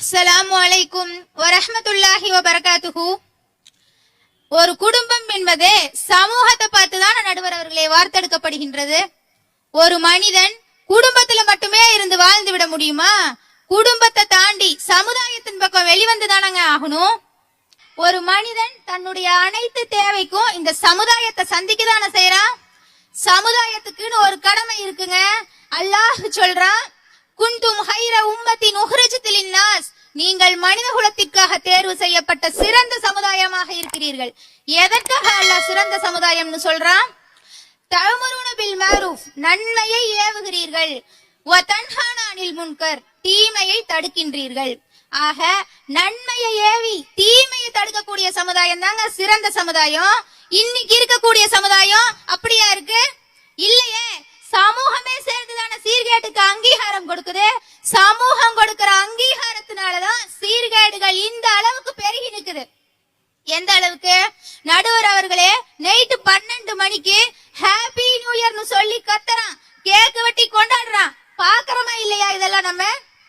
அஸ்ஸலாமு வலைக்கும் வரஹ்மத்துல்லாஹி வபரகாத்துஹு. ஒரு குடும்பம் என்பது சமூகத்தை பார்த்துதான் நடுவர் அவர்களே வார்த்தெடுக்கப்படுகின்றது. ஒரு மனிதன் குடும்பத்துல மட்டுமே இருந்து வாழ்ந்து விட முடியுமா? குடும்பத்தை தாண்டி சமுதாயத்தின் பக்கம் வெளிவந்து தானங்க ஆகணும்? ஒரு மனிதன் தன்னுடைய அனைத்து தேவைக்கும் இந்த சமுதாயத்தை சந்திக்க தானே செய்யறான் சமுதாயத்துக்குன்னு ஒரு கடமை இருக்குங்க. அல்லாஹ் சொல்றான் குண்டும் ஹைர உம்மத்தின் உஹ்ரஜத்தில் நாஸ் நீங்கள் மனித குலத்திற்காக தேர்வு செய்யப்பட்ட சிறந்த சமுதாயமாக இருக்கிறீர்கள். எதற்காக அல்லாஹ் சிறந்த சமுதாயம்னு சொல்றான்? தஅமுருன பில் மாரூஃப் நன்மையை ஏவுகிறீர்கள். வ அனில் முன்கர் தீமையை தடுக்கின்றீர்கள். ஆக நன்மையை ஏவி தீமையை தடுக்கக்கூடிய சமுதாயம் தாங்க சிறந்த சமுதாயம். இன்னைக்கு இருக்கக்கூடிய சமுதாயம் அப்படியா இருக்கு? இல்லையே. சமூகமே சேர்ந்துதான சீர்கேட்டுக்கு அங்கீகாரம் கொடுக்குது? சமூகம் கொடுக்கிற அங்கீகாரத்தினாலதான் சீர்கேடுகள் இந்த அளவுக்கு பெருகி நிக்குது. எந்த அளவுக்கு? நடுவர் அவர்களே நைட்டு பன்னெண்டு மணிக்கு ஹாப்பி நியூ இயர்னு சொல்லி கத்துறான். கேக்கு வெட்டி கொண்டாடுறான். பாக்குறோமா இல்லையா இதெல்லாம் நம்ம?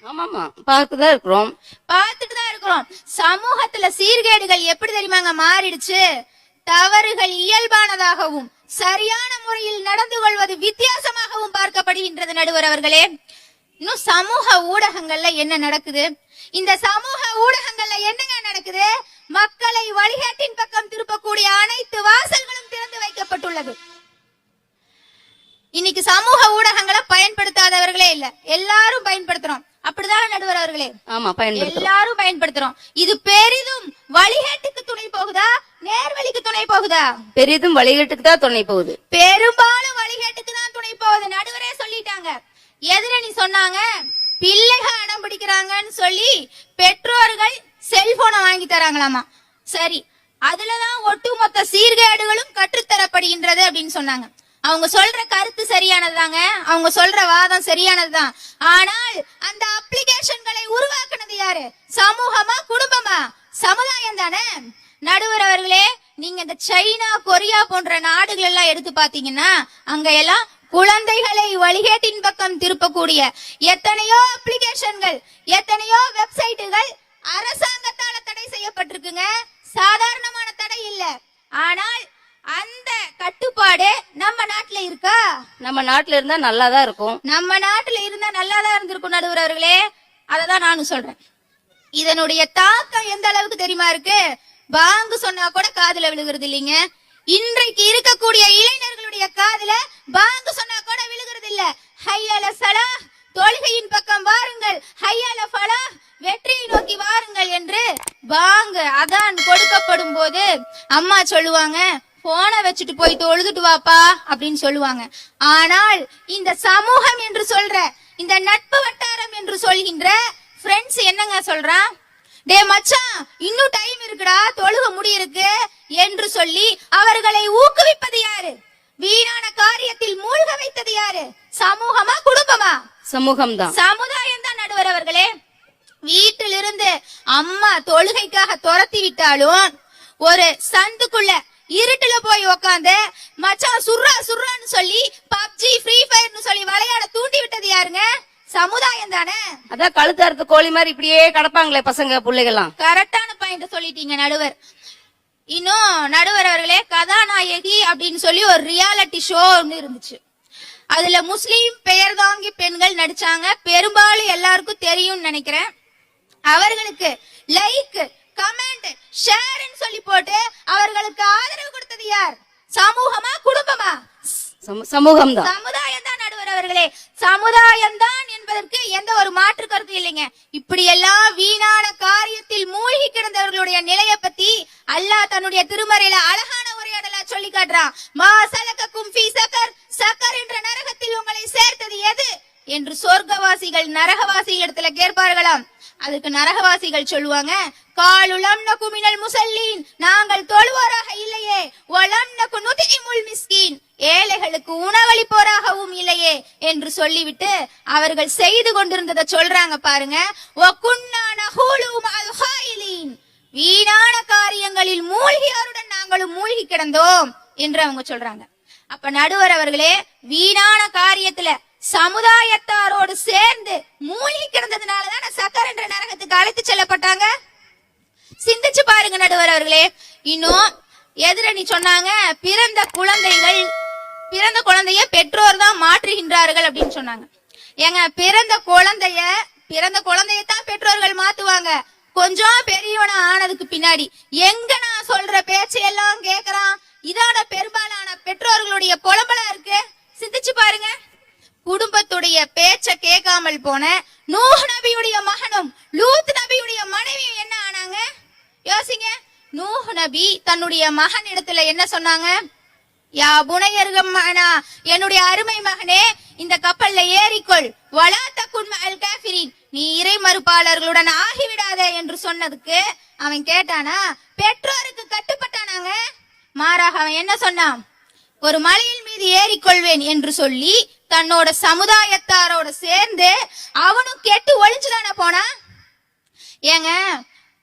ஆமாமா பார்த்துதான் இருக்கிறோம். பார்த்துட்டு தான் இருக்கிறோம். சமூகத்துல சீர்கேடுகள் எப்படி தெரியுமாங்க மாறிடுச்சு? தவறுகள் இயல்பானதாகவும் சரியான முறையில் நடந்து கொள்வது வித்தியாசமாகவும் பார்க்கப்படுகின்றது நடுவர் அவர்களே. இன்னும் சமூக ஊடகங்கள்ல என்ன நடக்குது? இந்த சமூக ஊடகங்கள்ல என்னங்க நடக்குது? மக்களை வழிகாட்டின் பக்கம் திருப்பக்கூடிய அனைத்து வாசல்களும் திறந்து வைக்கப்பட்டுள்ளது. இன்னைக்கு சமூக ஊடகங்களை பயன்படுத்தாதவர்களே இல்ல எல்லாரும் பயன்படுத்துறோம். அப்படிதான் நடுவர் அவர்களே? ஆமா பயன்படுத்துறோம். எல்லாரும் பயன்படுத்துறோம். இது பெரிதும் வழிகாட்டுக்கு துணை போகுதா? நேர்வழிக்கு துணை போகுதா? பெரிதும் வழிகட்டுக்கு தான் துணை போகுது. பெரும்பாலும் வழிகாட்டுக்கு தான் துணை போகுது. நடுவரே சொல்லிட்டாங்க. எதிரணி சொன்னாங்க பிள்ளைக அடம் பிடிக்கிறாங்கன்னு சொல்லி பெற்றோர்கள் செல்போனை வாங்கி தராங்களாமா? சரி அதுலதான் ஒட்டுமொத்த சீர்கேடுகளும் கற்றுத்தரப்படுகின்றது அப்படின்னு சொன்னாங்க. அவங்க சொல்ற கருத்து சரியானதுதாங்க. அவங்க சொல்ற வாதம் சரியானதுதான். ஆனால் அந்த அப்ளிகேஷன்களை உருவாக்குனது யாரு? சமூகமா குடும்பமா? சமுதாயம் தானே? நடுவர் அவர்களே நீங்க இந்த சைனா கொரியா போன்ற நாடுகள் எல்லாம் எடுத்து பாத்தீங்கன்னா அங்க எல்லாம் குழந்தைகளை வழிகேட்டின் பக்கம் திருப்பக்கூடிய எத்தனையோ அப்ளிகேஷன்கள் எத்தனையோ வெப்சைட்டுகள் அரசாங்கத்தால தடை செய்யப்பட்டிருக்குங்க. சாதாரணமான தடை இல்ல. ஆனால் அந்த கட்டுப்பாடு நம்ம நாட்டுல இருக்கா? நம்ம நாட்டுல இருந்தா நல்லாதான் இருக்கும். நம்ம நாட்டுல இருந்தா நல்லாதான் இருந்திருக்கும் நடுவர் அவர்களே. அததான் நானும் சொல்றேன். இதனுடைய தாக்கம் எந்த அளவுக்கு தெரியுமா இருக்கு? பாங்கு சொன்னா கூட காதுல விழுகிறது இல்லைங்க. இன்றைக்கு இருக்கக்கூடிய இளைஞர்களுடைய காதுல பாங்கு சொன்னா கூட விழுகிறது இல்ல. ஹையல சலா தொழுகையின் பக்கம் வாருங்கள். ஹையல ஃபலா வெற்றியை நோக்கி வாருங்கள் என்று பாங்கு அதான் கொடுக்கப்படும் போது அம்மா சொல்லுவாங்க போனை வச்சுட்டு போய் தொழுதுட்டு வாப்பா அப்படின்னு சொல்லுவாங்க. ஆனால் இந்த சமூகம் என்று சொல்ற இந்த நட்பு வட்டாரம் என்று சொல்கின்ற ஃப்ரெண்ட்ஸ் என்னங்க சொல்றான்? டே மச்சான் இன்னும் டைம் இருக்குடா தொழுக முடியிருக்கு என்று சொல்லி அவர்களை ஊக்குவிப்பது யாரு? வீணான காரியத்தில் மூழ்க வைத்தது யாரு? சமூகமா குடும்பமா? சமூகம் தான் சமுதாயம் தான் நடுவர் அவர்களே. வீட்டிலிருந்து அம்மா தொழுகைக்காக துரத்தி விட்டாலும் ஒரு சந்துக்குள்ள இருட்டுல போய் உக்காந்து மச்சான் சுர்ரா சுர்ரான்னு சொல்லி பப்ஜி ஃப்ரீ ஃபயர்னு சொல்லி விளையாட தூண்டி விட்டது யாருங்க? சமுதாயம் தானே? அதான் கழுத்து அறுத்த கோழி மாதிரி இப்படியே கிடப்பாங்களே பசங்க பிள்ளைகள்லாம். கரெக்டான பாயிண்ட் சொல்லிட்டீங்க நடுவர். இன்னும் நடுவர் அவர்களே கதாநாயகி அப்படின்னு சொல்லி ஒரு ரியாலிட்டி ஷோ ஒன்று இருந்துச்சு. அதுல முஸ்லீம் பெயர் தாங்கி பெண்கள் நடிச்சாங்க. பெரும்பாலும் எல்லாருக்கும் தெரியும்னு நினைக்கிறேன். அவர்களுக்கு லைக் கமெண்ட் ஷேர்னு சொல்லி போட்டு அவர்களுக்கு ஆதரவு கொடுத்தது யார்? சமூகமா குடும்பமா? சம- சமூகம் தான் சமுதாயம் தான் நடுவர் அவர்களே. சமுதாயம் தான் என்பதற்கு எந்த ஒரு மாற்று கருத்து இல்லைங்க. இப்படி எல்லாம் வீணான காரியத்தில் மூழ்கி கிடந்தவர்களுடைய நிலைய பத்தி அல்லாஹ் தன்னுடைய திருமறையில அழகான உரையாடலா சொல்லி காட்டுறான். மா சலக்கக்கும் ஃபீ சக்கர் சக்கர் என்ற நரகத்தில் உங்களை சேர்த்தது எது? என்று சொர்க்கவாசிகள் நரகவாசிகள் இடத்துல கேட்பார்களாம். அதுக்கு நரகவாசிகள் சொல்லுவாங்க காலுலம் நகு மினல் முசல்லீன் நாங்கள் தொழுவோராக இல்லையே ஒலம் நகு நுதிமுல் மிஸ்கீன் ஏழைகளுக்கு உணவளிப்போராகவும் இல்லையே என்று சொல்லிவிட்டு அவர்கள் செய்து கொண்டிருந்ததை சொல்றாங்க பாருங்க வீணான காரியங்களில் மூழ்கியாருடன் நாங்களும் மூழ்கி கிடந்தோம் என்று அவங்க சொல்றாங்க. அப்ப நடுவர் அவர்களே வீணான காரியத்துல சமுதாயத்தாரோடு சேர்ந்து மூழ்கி கிடந்ததுனாலதான் சக்கர் என்ற நரகத்துக்கு அழைத்து செல்லப்பட்டாங்க? சிந்திச்சு பாருங்க நடுவர் அவர்களே. இன்னும் எதிரணி சொன்னாங்க பிறந்த குழந்தைகள் பிறந்த குழந்தைய பெற்றோர் தான் மாற்றுகின்றார்கள் அப்படின்னு சொன்னாங்க. ஏங்க பிறந்த குழந்தைய பிறந்த குழந்தைய தான் பெற்றோர்கள் மாத்துவாங்க. கொஞ்சம் பெரியவன ஆனதுக்கு பின்னாடி எங்க நான் சொல்ற பேச்சையெல்லாம் கேக்குறான்? இதான பெரும்பாலான பெற்றோர்களுடைய புலம்பலா இருக்கு? சிந்திச்சு பாருங்க. குடும்பத்துடைய பேச்ச கேட்காமல் போன நூஹ் நபியுடைய மகனும் லூத் நபியுடைய மனைவியும் என்ன ஆனாங்க? யோசிங்க. நூஹ் நபி தன்னுடைய மகன் இடத்துல என்ன சொன்னாங்க? யா புனையருகம்மானா என்னுடைய அருமை மகனே இந்த கப்பல்ல ஏறிக்கொள். வளாத்த தக்குன் அல் காஃபிரின். நீ இறை மறுப்பாளர்களுடன் ஆகிவிடாதே என்று சொன்னதுக்கு அவன் கேட்டானா பெற்றோருக்கு கட்டுப்பட்டானாங்க? மாறாக அவன் என்ன சொன்னான்? ஒரு மலையின் மீது ஏறிக்கொள்வேன் என்று சொல்லி தன்னோட சமுதாயத்தாரோட சேர்ந்து அவனும் கெட்டு ஒளிஞ்சுதானே போனான் ஏங்க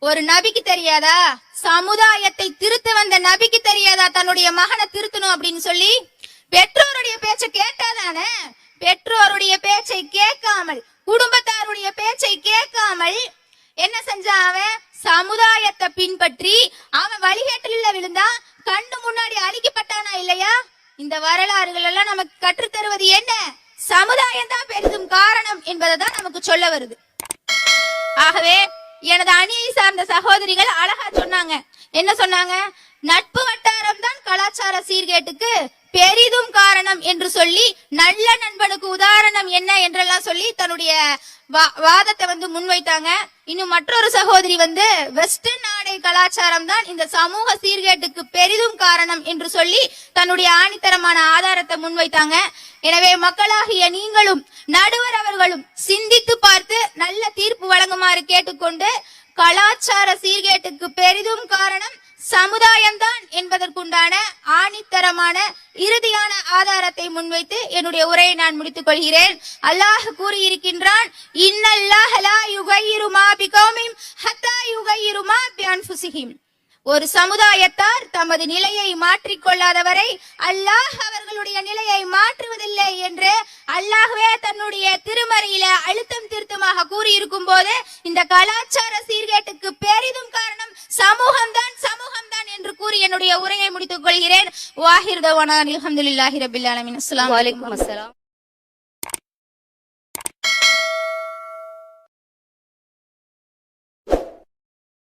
ஒரு நபிக்கு தெரியாதா? சமுதாயத்தை திருத்த வந்த நபிக்கு தெரியாதா? தன்னுடைய மகனை திருத்தணும் அப்படின்னு சொல்லி பெற்றோருடைய பேச்சை கேட்டாதானே? பெற்றோருடைய பேச்சை கேட்காமல் குடும்பத்தாருடைய பேச்சை கேட்காமல் என்ன செஞ்சா அவன்? சமுதாயத்தை பின்பற்றி அவன் வழிகேட்டில் விழுந்தா கண்ணு முன்னாடி அழிக்கப்பட்டானா இல்லையா? இந்த வரலாறுகள் எல்லாம் நமக்கு கற்றுத்தருவது என்ன? சமுதாயம் தான் பெரிதும் காரணம் என்பதை தான் நமக்கு சொல்ல வருது. ஆகவே எனது அணியை சார்ந்த சகோதரிகள் அழகா சொன்னாங்க. என்ன சொன்னாங்க? நட்பு வட்டாரம் தான் கலாச்சார சீர்கேட்டுக்கு பெரிதும் காரணம் என்று சொல்லி நல்ல நண்பனுக்கு உதாரணம் என்ன என்றெல்லாம் சொல்லி தன்னுடைய வா- வாதத்தை வந்து முன்வைத்தாங்க. இன்னும் மற்றொரு சகோதரி வந்து வெஸ்டர்ன் நாடை கலாச்சாரம் தான் இந்த சமூக சீர்கேட்டுக்கு பெரிதும் காரணம் என்று சொல்லி தன்னுடைய ஆணித்தரமான ஆதாரத்தை முன்வைத்தாங்க. எனவே மக்களாகிய நீங்களும் நடுவர் அவர்களும் சிந்தித்து பார்த்து நல்ல தீர்ப்பு வழங்குமாறு கேட்டுக்கொண்டு கலாச்சார சீர்கேட்டுக்கு பெரிதும் காரணம் சமுதாயம்தான் என்பதற்குண்டான ஆணித்தரமான இறுதியான ஆதாரத்தை முன்வைத்து என்னுடைய உரையை நான் முடித்துக் கொள்கிறேன். அல்லாஹ் கூறியிருக்கின்றான் இன்னல்லாஹ் லா யுகையிரு ஹத்தா யுகையிரு மா ஒரு சமுதாயத்தார் தமது நிலையை மாற்றிக்கொள்ளாதவரை அல்லாஹ் அவர்களுடைய நிலையை மாற்றுவதில்லை என்று அல்லாஹ்வே தன்னுடைய திருமறையில அழுத்தம் திருத்தமாக கூறியிருக்கும் போது இந்த கலாச்சார சீர்கேட்டுக்கு பெரிதும் காரணம் என்னுடைய உரையை முடித்துக் கொள்கிறேன். வாஹிர் தவானா அல்ஹம்துலில்லாஹி ரபில் ஆலமீன். அஸ்லாம் அலைக்கும். வலைக்கும்